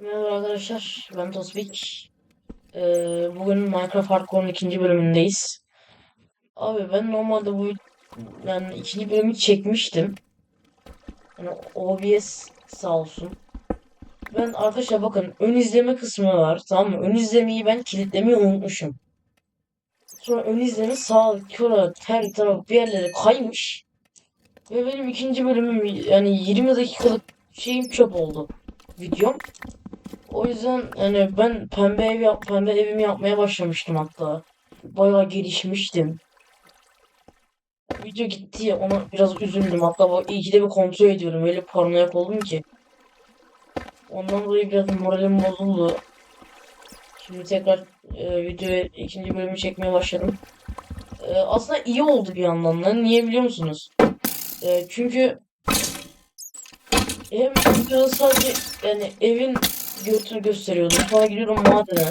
Merhaba arkadaşlar, ben Tosbik. Ee, bugün Minecraft Hardcore'un ikinci bölümündeyiz. Abi ben normalde bu yani ikinci bölümü çekmiştim. Yani OBS sağ olsun. Ben arkadaşlar bakın ön izleme kısmı var tamam mı? Ön izlemeyi ben kilitlemeyi unutmuşum. Sonra ön izleme sağ köre her taraf bir yerlere kaymış. Ve benim ikinci bölümüm yani 20 dakikalık şeyim çöp oldu. Videom. O yüzden yani ben pembe ev yap pembe evimi yapmaya başlamıştım hatta. Bayağı gelişmiştim. Video gitti ya ona biraz üzüldüm. Hatta bak iyi ki de bir kontrol ediyorum. Öyle paranoyak oldum ki. Ondan dolayı biraz moralim bozuldu. Şimdi tekrar e, videoya ikinci bölümü çekmeye başladım. E, aslında iyi oldu bir yandan da. Niye biliyor musunuz? E, çünkü hem videoda sadece yani evin götünü gösteriyordum. Sonra gidiyorum madene.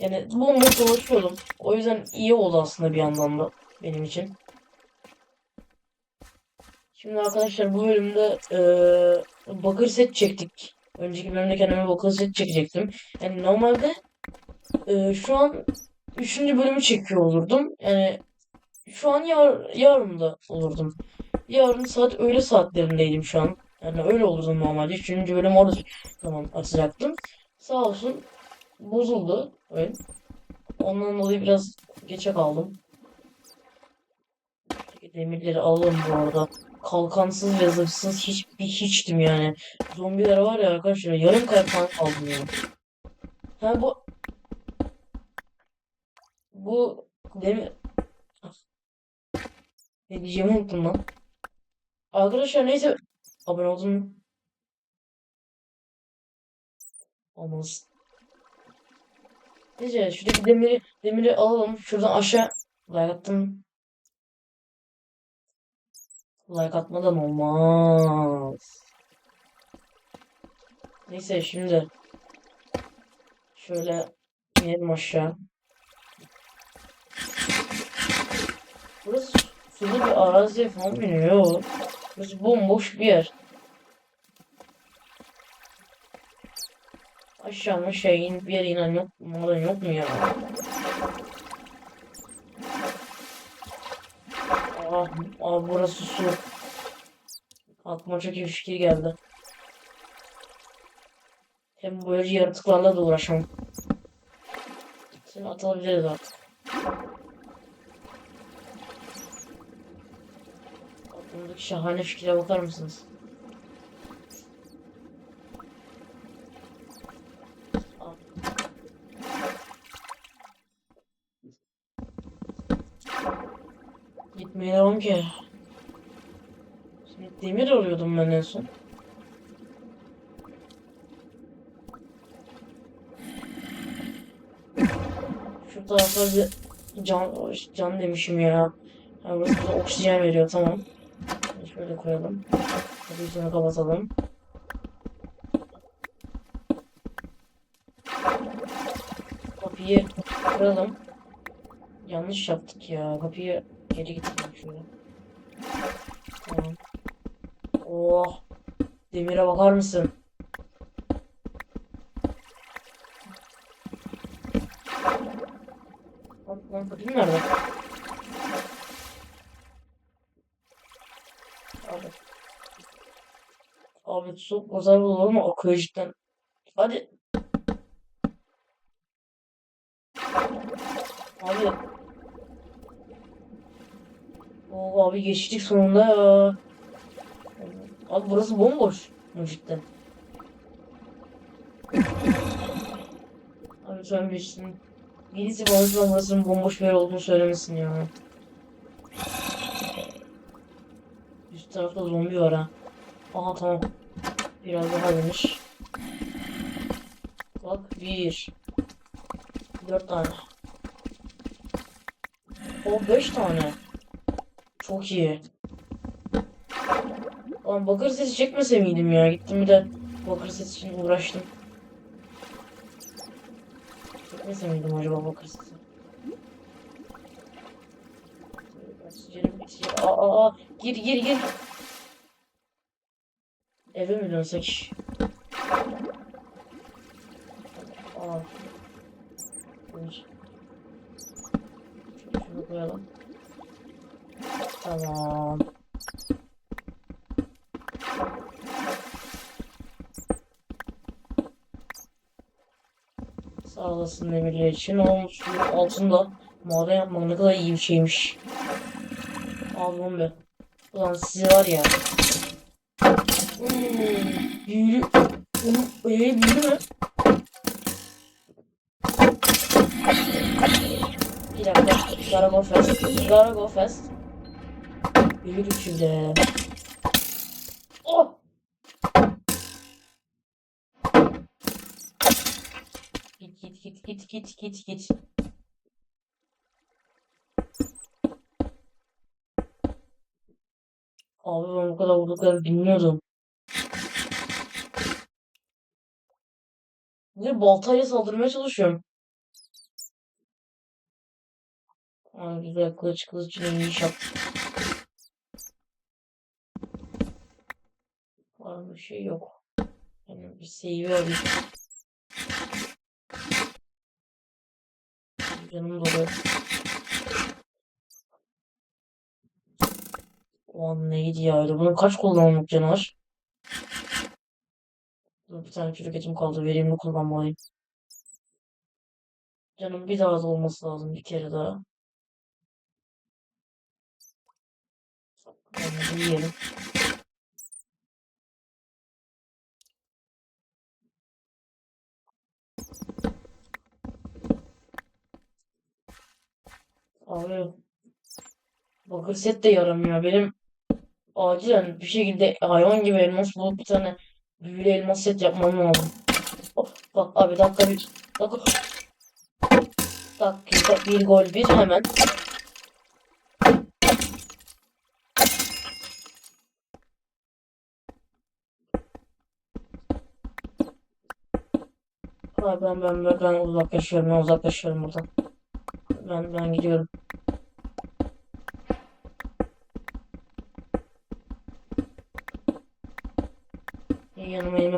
Yani bomboş dolaşıyordum. O yüzden iyi oldu aslında bir yandan da benim için. Şimdi arkadaşlar bu bölümde eee bakır set çektik. Önceki bölümde kendime bakır set çekecektim. Yani normalde eee, şu an 3. bölümü çekiyor olurdum. Yani şu an yar yarın da olurdum. Yarın saat öğle saatlerindeydim şu an. Yani öyle olurdum normalde. 3. bölüm orada zaman açacaktım. Sağ olsun bozuldu oyun. Ondan dolayı biraz geçe kaldım. Demirleri alalım bu arada. Kalkansız ve zırhsız hiçbir hiçtim yani. Zombiler var ya arkadaşlar yarım kalkan kaldım yani. Ha bu bu demir ne diyeceğimi unuttum lan. Arkadaşlar neyse abone oldun? Olmaz. Neyse şuradaki demiri demiri alalım. Şuradan aşağı like attım. Like atmadan olmaz. Neyse şimdi şöyle inelim aşağı. Burası suda bir arazi falan mı? Burası bomboş bir yer. Aşağı mı şey in bir yere inen yok? Maden yok mu ya? Ah, ah burası su. Aklıma çok iyi bir fikir geldi. Hem böyle yaratıklarla da uğraşamam. Seni atabiliriz artık. Aklımdaki şahane fikre bakar mısınız? Al. Gitmiyorum ki. Şimdi demir arıyordum ben en son. Şu tarafa bir can, can demişim ya. Ha, burası oksijen veriyor tamam. Şöyle koyalım. Üstünü kapatalım. Kapıyı kıralım. Yanlış yaptık ya. Kapıyı geri getirdim şöyle. Tamam. Oh. Demire bakar mısın? Lan, lan kapım nerede? Abi. Abi su pazar olur mu? Akıyor cidden. Hadi. Abi. Oo abi geçtik sonunda ya. Abi burası bomboş. Cidden. Abi sen bilirsin. Birisi bana bomboş bir yer olduğunu söylemesin ya. Üst tarafta zombi var ha. Aha tamam. Biraz daha demiş. Bak bir. Dört tane. O beş tane. Çok iyi. Lan bakır sesi çekmese miydim ya? Gittim bir de bakır sesi için uğraştım. Çekmese miydim acaba bakır sesi? Aa, aa, aa. Gir gir gir. Eve mi dönsek? Bir. Şunu koyalım. Tamam. Sağ olasın demirler için. Suyun altında maden yapmak ne kadar iyi bir şeymiş. Bunu be. Ulan sizi var ya. Büyülü. Ee, büyülü? Bir güçlüde. Oh! Git git git git git git git. Abi ben bu kadar vurduklarını bilmiyordum. Bir baltayla saldırmaya çalışıyorum. Aa, güzel kılıç kılıcını iyi iş yaptı. Var bir şey yok. Yani bir alayım. Canım dolu. O an neydi ya? Bunun kaç kullanımlık canı var? Dur, bir tane çürük etim kaldı. Verimli kullanmalıyım. Canım bir daha az olması lazım bir kere daha. Onu yiyelim. Abi bakır set de yaramıyor. Benim acilen bir şekilde hayvan gibi elmas bulup bir tane büyülü elmas set yapmam lazım. Oh, bak abi dakika bir dakika dakika bir gol bir hemen. Abi ben ben, ben uzaklaşıyorum ben uzaklaşıyorum buradan. Ben ben gidiyorum.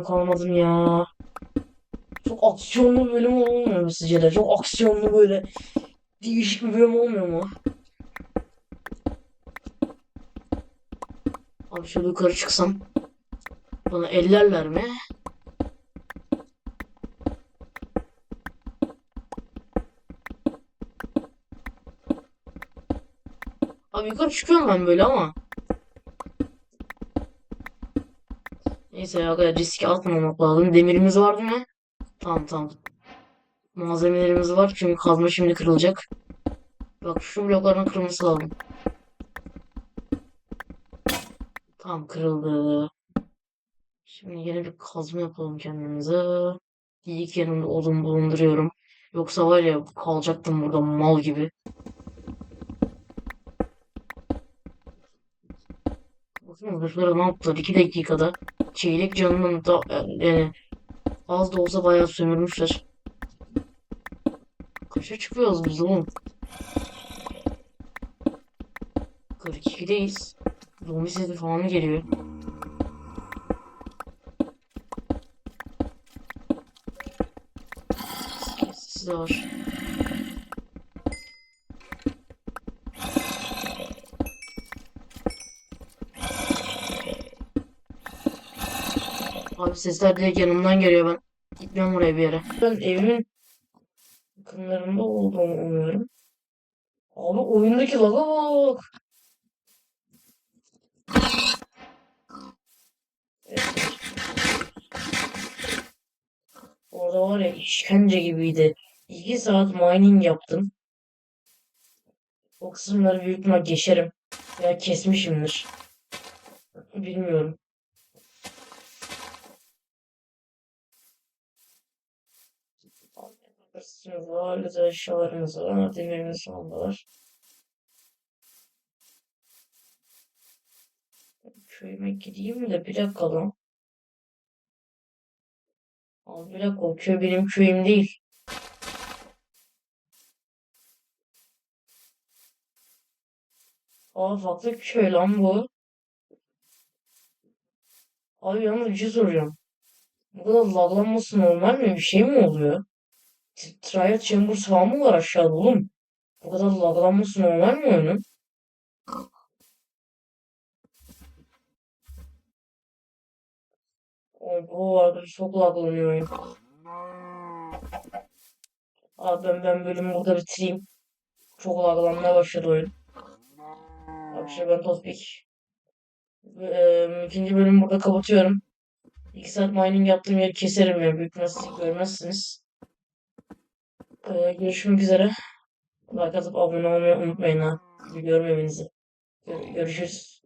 Yanıma yemek almadım ya. Çok aksiyonlu bölüm olmuyor mu sizce de? Çok aksiyonlu böyle değişik bir bölüm olmuyor mu? Abi şöyle yukarı çıksam bana ellerler mi? Abi yukarı çıkıyorum ben böyle ama. Neyse ya kadar riske atmamak lazım. Demirimiz var değil mi? Tamam tamam. Malzemelerimiz var çünkü kazma şimdi kırılacak. Bak şu blokların kırılması lazım. Tamam kırıldı. Şimdi yine bir kazma yapalım kendimize. İlk yanımda odun bulunduruyorum. Yoksa var ya kalacaktım burada mal gibi. Bakın zırhları ne yaptılar 2 dakikada. Çeyrek canının da yani az da olsa bayağı sömürmüşler. Kaça çıkıyoruz biz oğlum? 42'deyiz. Zombi sesi falan geliyor. Sesi var. Abi sesler direkt yanımdan geliyor ben. Gitmiyorum oraya bir yere. Ben evimin yakınlarında olduğumu umuyorum. Abi oyundaki laga bak. Evet. Orada var ya işkence gibiydi. 2 saat mining yaptım. O kısımları büyük ihtimal geçerim. Ya kesmişimdir. Bilmiyorum. Var, güzel eşyalarımız var, falan da var. Köyüme gideyim de bir dakika lan. Abi bir dakika o köy benim köyüm değil. Aa farklı köy lan bu. Abi yalnız bir şey soracağım. Bu kadar laglanması normal mi? Bir şey mi oluyor? Trial Chambers falan mı var aşağıda oğlum? Bu kadar laglanması normal mi oyunun? Oy, bu arkadaş çok laglanıyor oyun. Abi ben, ben bölümü burada bitireyim. Çok laglanmaya başladı oyun. Arkadaşlar ben Tospik. Eee ikinci bölümü burada kapatıyorum. 2 saat mining yaptığım yeri keserim ya. Büyük nasıl görmezsiniz. Eee, görüşmek üzere. Like atıp abone olmayı unutmayın ha. Görmemenizi. Gör- görüşürüz.